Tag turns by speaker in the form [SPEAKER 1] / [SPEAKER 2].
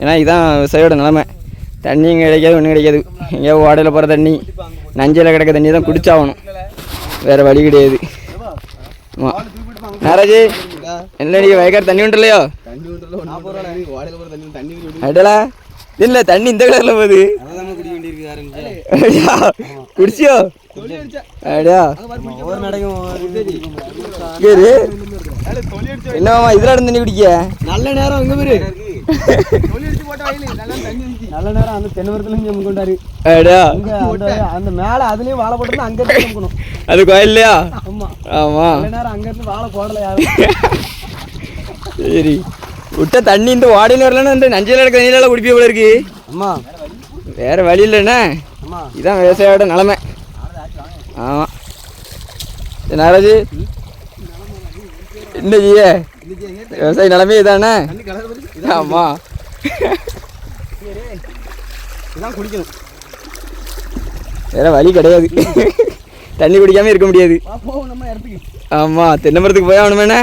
[SPEAKER 1] ஏன்னா இதுதான் விவசாயியோட நிலமை. தண்ணியும் கிடைக்காது ஒன்றும் கிடைக்காது. எங்கேயோ ஓடையில் போகிற தண்ணி நஞ்சையில் கிடைக்க தண்ணி தான் குடிச்சாகணும். வேறு வழி கிடையாது. ஆமாம் நாராஜி என்ன நீங்கள் வயக்காடு தண்ணி உண்டு இல்லையோ? அடலா இல்லை தண்ணி இந்த கலரில் போகுது. அடியா, குடிச்சியோ? அடியா என்னவாமா இதில் இருந்து தண்ணி குடிக்க?
[SPEAKER 2] நல்ல நேரம் எங்க பேரு நல்ல நேரம் அந்த தென்னை மரத்துல இருந்து நம்ம கொண்டாரு அந்த மேல அதுலயும் வாழை போட்டு அங்க இருந்து
[SPEAKER 1] அது கோயில்லையா?
[SPEAKER 2] ஆமா.
[SPEAKER 1] ஆமாம்
[SPEAKER 2] நல்ல நேரம் அங்க இருந்து வாழை போடல யாரும்
[SPEAKER 1] சரி. விட்ட தண்ணி இந்த வாடையில் வரலன்னா இந்த நஞ்சையில் இருக்க தண்ணியில குடிப்பே போல இருக்கு.
[SPEAKER 2] அம்மா
[SPEAKER 1] வேற வழி இல்லைண்ணே. இதான் விவசாயியோட நிலமை. ஆமாம் நாராஜி செய்ய விவசாய நிலமே இதானே?
[SPEAKER 2] தண்ணி கலர் பத்தி
[SPEAKER 1] ஆமாம்
[SPEAKER 2] இதான் குடிக்கணும்.
[SPEAKER 1] வேற வழி கிடையாது. தண்ணி குடிக்காம இருக்க முடியாது.
[SPEAKER 2] வா, போவோம் நம்ம இடத்துக்கு.
[SPEAKER 1] ஆமாம் தென்னை மரத்துக்கு போய் ஆகணுமேண்ணே?